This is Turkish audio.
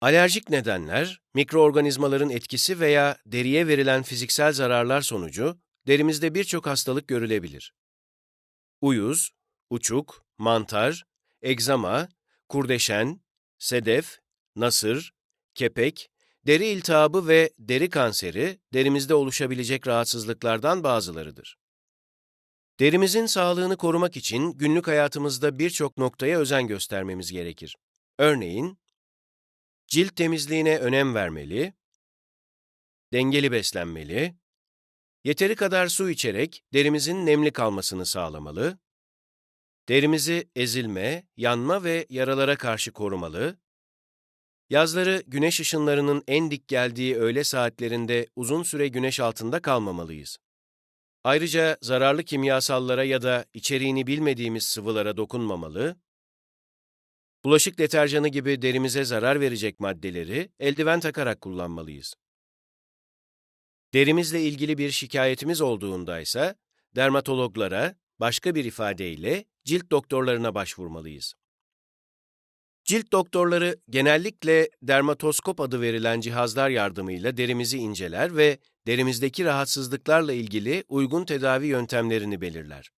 Alerjik nedenler, mikroorganizmaların etkisi veya deriye verilen fiziksel zararlar sonucu derimizde birçok hastalık görülebilir. Uyuz, uçuk, mantar, egzama, kurdeşen, sedef, nasır, kepek, deri iltihabı ve deri kanseri derimizde oluşabilecek rahatsızlıklardan bazılarıdır. Derimizin sağlığını korumak için günlük hayatımızda birçok noktaya özen göstermemiz gerekir. Örneğin, cilt temizliğine önem vermeli, dengeli beslenmeli, yeteri kadar su içerek derimizin nemli kalmasını sağlamalı, derimizi ezilme, yanma ve yaralara karşı korumalı, yazları güneş ışınlarının en dik geldiği öğle saatlerinde uzun süre güneş altında kalmamalıyız. Ayrıca zararlı kimyasallara ya da içeriğini bilmediğimiz sıvılara dokunmamalı, bulaşık deterjanı gibi derimize zarar verecek maddeleri eldiven takarak kullanmalıyız. Derimizle ilgili bir şikayetimiz olduğunda ise dermatologlara, başka bir ifadeyle cilt doktorlarına başvurmalıyız. Cilt doktorları genellikle dermatoskop adı verilen cihazlar yardımıyla derimizi inceler ve derimizdeki rahatsızlıklarla ilgili uygun tedavi yöntemlerini belirler.